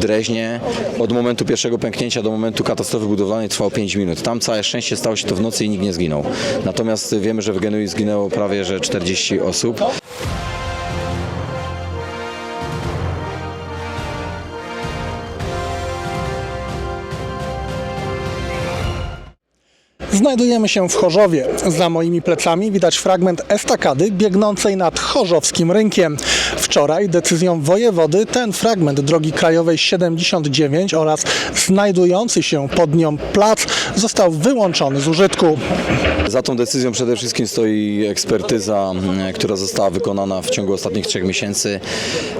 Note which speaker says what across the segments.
Speaker 1: Dreźnie od momentu pierwszego pęknięcia do momentu katastrofy budowlanej trwało 5 minut. Tam całe szczęście stało się to w nocy i nikt nie zginął. Natomiast wiemy, że w Genui zginęło prawie że 40 osób.
Speaker 2: Znajdujemy się w Chorzowie. Za moimi plecami widać fragment estakady biegnącej nad chorzowskim rynkiem. Wczoraj decyzją wojewody ten fragment drogi krajowej 79 oraz znajdujący się pod nią plac został wyłączony z użytku.
Speaker 1: Za tą decyzją przede wszystkim stoi ekspertyza, m, która została wykonana w ciągu ostatnich trzech miesięcy,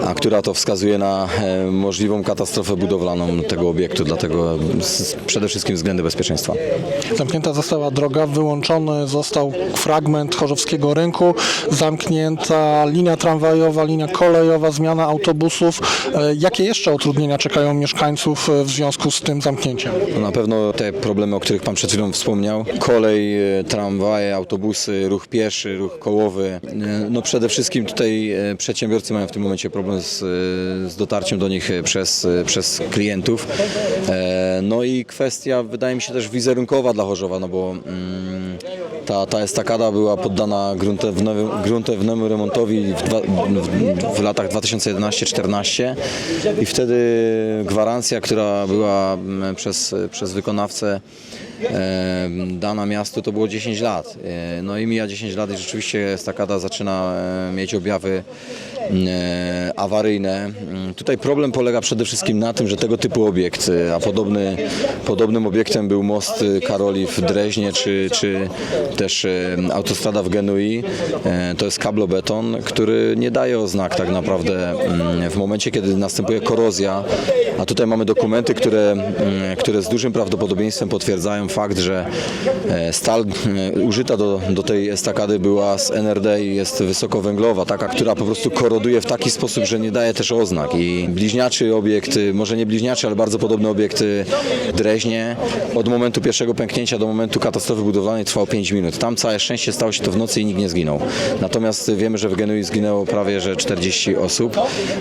Speaker 1: a która to wskazuje na e, możliwą katastrofę budowlaną tego obiektu, dlatego z, przede wszystkim względy bezpieczeństwa.
Speaker 2: Zamknięta została droga, wyłączony został fragment chorzowskiego rynku, zamknięta linia tramwajowa, linia kolejowa, zmiana autobusów. E, Jakie jeszcze utrudnienia czekają mieszkańców e, w związku z tym zamknięciem?
Speaker 1: Na pewno te problemy, o których Pan przed chwilą wspomniał, kolej, e, tramwaje, autobusy, ruch pieszy, ruch kołowy. E, No przede wszystkim tutaj e, przedsiębiorcy mają w tym momencie problem z, e, z dotarciem do nich przez, przez klientów. No i kwestia wydaje mi się też wizerunkowa dla Chorzowa, no bo mm, ta, ta estakada była poddana gruntewnemu remontowi w, dwa, w, w latach 2011-14 i wtedy gwarancja, która była mm, przez, przez wykonawcę e, dana miastu, to było 10 lat. E, no i mija 10 lat i rzeczywiście estakada zaczyna e, mieć objawy awaryjne. Mm, Tutaj problem polega przede wszystkim na tym, że tego typu obiekt, e, a podobny, podobnym obiektem był most e, Karoli w Dreźnie, czy, czy też e, autostrada w Genui, e, to jest kablobeton, który nie daje oznak tak naprawdę mm, w momencie, kiedy następuje korozja, a tutaj mamy dokumenty, które, mm, które z dużym prawdopodobieństwem potwierdzają fakt, że e, stal e, użyta do, do tej estakady była z NRD i jest wysokowęglowa, taka, która po prostu koroduje w taki sposób, że nie daje też oznak i bliźniaczy obiekt, może nie bliźniaczy, ale bardzo podobny obiekt Dreźnie od momentu pierwszego pęknięcia do momentu katastrofy budowlanej trwało 5 minut. Tam całe szczęście stało się to w nocy i nikt nie zginął. Natomiast wiemy, że w Genui zginęło prawie że 40 osób.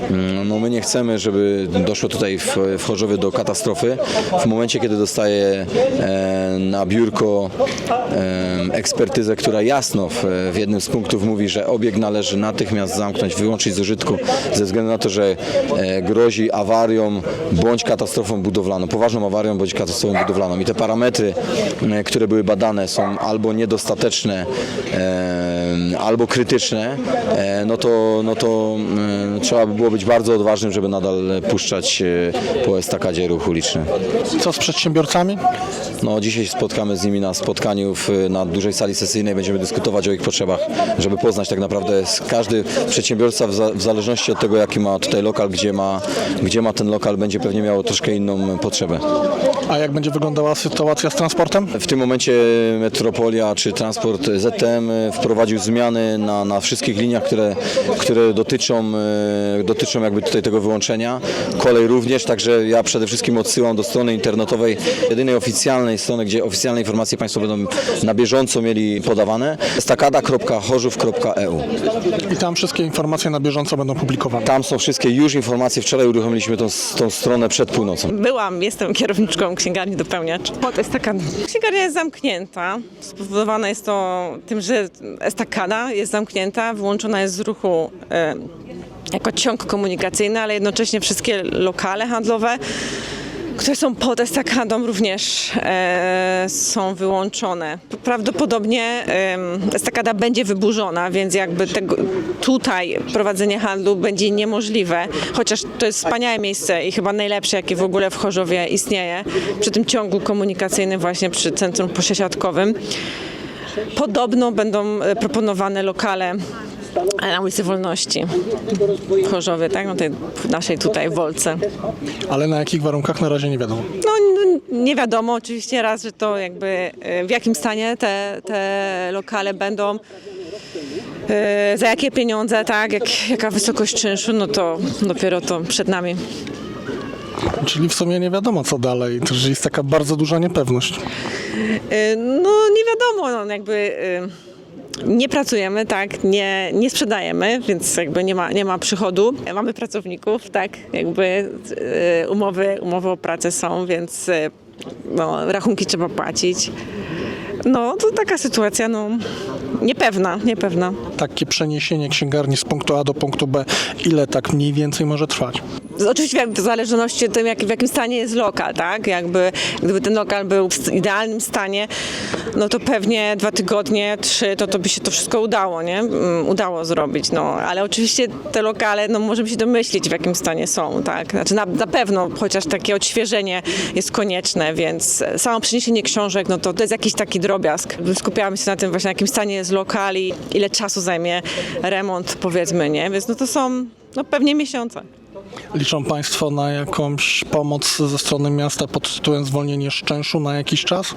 Speaker 1: Mm, No my nie chcemy, żeby doszło tutaj w, w Chorzowie do katastrofy. W momencie, kiedy dostaje na biurko ekspertyzę, która jasno w, w jednym z punktów mówi, że obiekt należy natychmiast zamknąć, wyłączyć z użytku ze względu na to, że e, grozi awarią bądź katastrofą budowlaną, poważną awarią bądź katastrofą budowlaną. I te parametry, które były badane są albo niedostateczne, e, albo krytyczne, e, no to, no to trzeba by było być bardzo odważnym, żeby nadal puszczać po estakadzie ruch uliczny.
Speaker 2: Co z przedsiębiorcami?
Speaker 1: No, dzisiaj spotkamy z nimi na spotkaniu w, na dużej sali sesyjnej, będziemy dyskutować o ich potrzebach, żeby poznać tak naprawdę każdy przedsiębiorca w, w zależności od tego, jaki ma tutaj lokal, gdzie ma, gdzie ma ten lokal, będzie pewnie miał troszkę inną potrzebę.
Speaker 2: A jak będzie wyglądała sytuacja z transportem?
Speaker 1: W tym momencie Metropolia czy Transport ZTM wprowadził zmiany na, na wszystkich liniach, które, które dotyczą, e, dotyczą jakby tutaj tego wyłączenia. Kolej również, także ja przede wszystkim odsyłam do strony internetowej, jedynej oficjalnej strony, gdzie oficjalne informacje Państwo będą na bieżąco mieli podawane. stakada.chorzów.eu
Speaker 2: I tam wszystkie informacje na bieżąco będą publikowane.
Speaker 1: Tam są wszystkie już informacje. Wczoraj uruchomiliśmy tą, tą stronę przed północą.
Speaker 3: Byłam, jestem kierowniczką księgarni dopełniacz. Pod estakadą. Księgarnia jest zamknięta. Spowodowane jest to tym, że estakada jest zamknięta, wyłączona jest z ruchu e, jako ciąg komunikacyjny, ale jednocześnie wszystkie lokale handlowe, które są pod estakadą również e, są wyłączone. Prawdopodobnie em, estakada będzie wyburzona, więc jakby tego, tutaj prowadzenie handlu będzie niemożliwe, chociaż to jest wspaniałe miejsce i chyba najlepsze, jakie w ogóle w Chorzowie istnieje, przy tym ciągu komunikacyjnym właśnie przy centrum posiadkowym. Podobno będą e, proponowane lokale na ulicy Wolności w Chorzowie, tak? No tej naszej tutaj Wolce.
Speaker 2: Ale na jakich warunkach na razie nie wiadomo.
Speaker 3: No nie wiadomo oczywiście raz, że to jakby e, w jakim stanie te, te lokale będą, e, za jakie pieniądze, tak, jak, jaka wysokość czynszu, no to dopiero to przed nami.
Speaker 2: Czyli w sumie nie wiadomo co dalej, to że jest taka bardzo duża niepewność.
Speaker 3: E, No nie wiadomo, no jakby Nie pracujemy, tak, nie, nie sprzedajemy, więc jakby nie ma, nie ma przychodu. Mamy pracowników, tak, jakby e, umowy, umowy o pracę są, więc e, no, rachunki trzeba płacić. No, to taka sytuacja, no, niepewna, niepewna.
Speaker 2: Takie przeniesienie księgarni z punktu A do punktu B, ile tak mniej więcej może trwać?
Speaker 3: Oczywiście w zależności od tego, jak, w jakim stanie jest lokal, tak? Jakby, gdyby ten lokal był w idealnym stanie, no to pewnie dwa tygodnie, trzy, to, to by się to wszystko udało, nie? Mm, Udało zrobić, no. Ale oczywiście te lokale, no możemy się domyślić, w jakim stanie są, tak? Znaczy na, na pewno, chociaż takie odświeżenie jest konieczne, więc samo przeniesienie książek, no to to jest jakiś taki drobiazg. Skupiamy się na tym właśnie, jakim stanie jest lokal i ile czasu zajmie remont, powiedzmy, nie? Więc no to są, no pewnie miesiące.
Speaker 2: Liczą Państwo na jakąś pomoc ze strony miasta pod tytułem zwolnienie z czynszu na jakiś czas?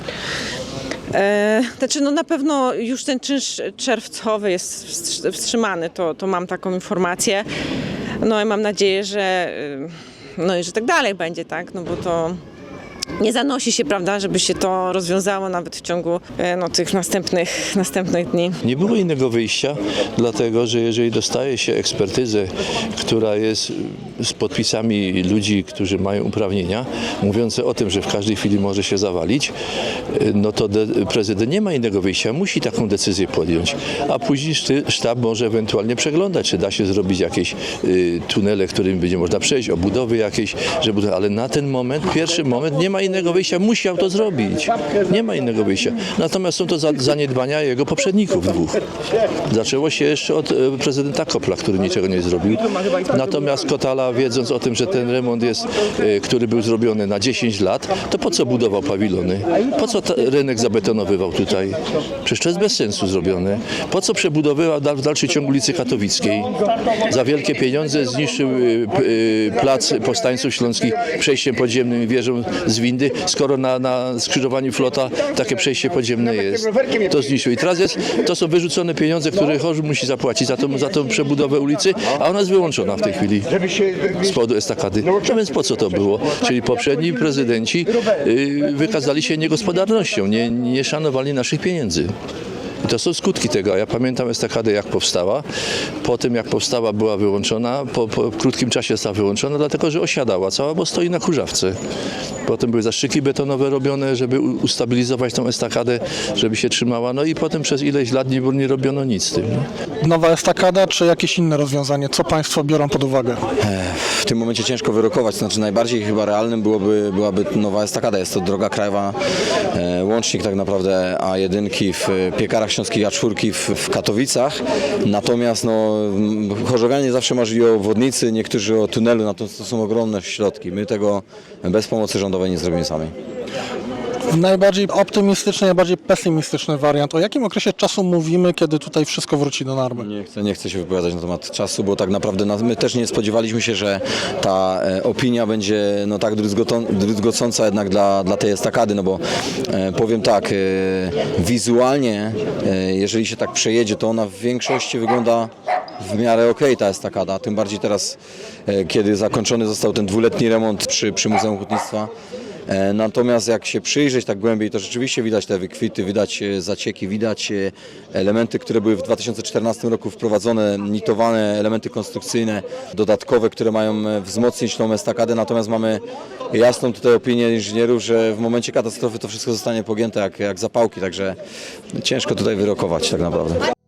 Speaker 3: E, znaczy, no na pewno już ten czynsz czerwcowy jest wstrzy- wstrzymany, to, to mam taką informację. No i mam nadzieję, że, y, no i że tak dalej będzie, tak? No bo to nie zanosi się, prawda, żeby się to rozwiązało nawet w ciągu e, no, tych następnych, następnych dni.
Speaker 4: Nie było innego wyjścia, dlatego że jeżeli dostaje się ekspertyzę, która jest z podpisami ludzi, którzy mają uprawnienia, mówiące o tym, że w każdej chwili może się zawalić, no to de- prezydent nie ma innego wyjścia, musi taką decyzję podjąć, a później sztab może ewentualnie przeglądać, czy da się zrobić jakieś y, tunele, którymi będzie można przejść, obudowy jakieś, żeby, ale na ten moment, pierwszy moment, nie ma innego wyjścia, musiał to zrobić. Nie ma innego wyjścia. Natomiast są to za- zaniedbania jego poprzedników dwóch. Zaczęło się jeszcze od e, prezydenta Kopla, który niczego nie zrobił. Natomiast Kotala, wiedząc o tym, że ten remont jest, e, który był zrobiony na 10 lat, to po co budował pawilony? Po co rynek zabetonowywał tutaj? Przecież to jest bez sensu zrobione. Po co przebudowywał w dalszym ciągu ulicy Katowickiej? Za wielkie pieniądze zniszczył e, plac powstańców śląskich przejściem podziemnym i wieżą z windy, skoro na, na skrzyżowaniu flota takie przejście podziemne jest. To zniszczył. I teraz jest, to są wyrzucone pieniądze, które Chorzów musi zapłacić za tą, za tą przebudowę ulicy, a ona jest wyłączona w tej chwili z powodu estakady. No więc po co to było? Czyli poprzedni prezydenci y, wykazali się niegospodarnością, nie, nie szanowali naszych pieniędzy. To są skutki tego. Ja pamiętam estakadę jak powstała. Po tym jak powstała była wyłączona, po, po krótkim czasie została wyłączona, dlatego że osiadała cała, bo stoi na kurzawce. Potem były zastrzyki betonowe robione, żeby ustabilizować tą estakadę, żeby się trzymała. No i potem przez ileś lat nie, nie robiono nic z tym. Nie?
Speaker 2: Nowa estakada czy jakieś inne rozwiązanie? Co Państwo biorą pod uwagę?
Speaker 1: W tym momencie ciężko wyrokować, znaczy najbardziej chyba realnym byłoby, byłaby nowa estakada. Jest to droga krajowa, e, łącznik tak naprawdę A1 w e, Piekarach Śląskich, A4 w, w Katowicach. Natomiast no, m, chorzowianie zawsze marzyli o wodnicy, niektórzy o tunelu, natomiast to są ogromne środki. My tego bez pomocy rządowej nie zrobimy sami.
Speaker 2: Najbardziej optymistyczny, najbardziej pesymistyczny wariant. O jakim okresie czasu mówimy, kiedy tutaj wszystko wróci do normy?
Speaker 1: Nie chcę, nie chcę się wypowiadać na temat czasu, bo tak naprawdę nas, my też nie spodziewaliśmy się, że ta e, opinia będzie no, tak druzgoton- druzgocąca jednak dla, dla tej estakady, no bo e, powiem tak, e, wizualnie, e, jeżeli się tak przejedzie, to ona w większości wygląda w miarę okej ta estakada, tym bardziej teraz, e, kiedy zakończony został ten dwuletni remont przy, przy Muzeum Hutnictwa. E, Natomiast jak się przyjrzeć tak głębiej, to rzeczywiście widać te wykwity, widać e, zacieki, widać e, elementy, które były w 2014 roku wprowadzone, nitowane elementy konstrukcyjne, dodatkowe, które mają wzmocnić tą estakadę. Natomiast mamy jasną tutaj opinię inżynierów, że w momencie katastrofy to wszystko zostanie pogięte jak, jak zapałki, także ciężko tutaj wyrokować tak naprawdę.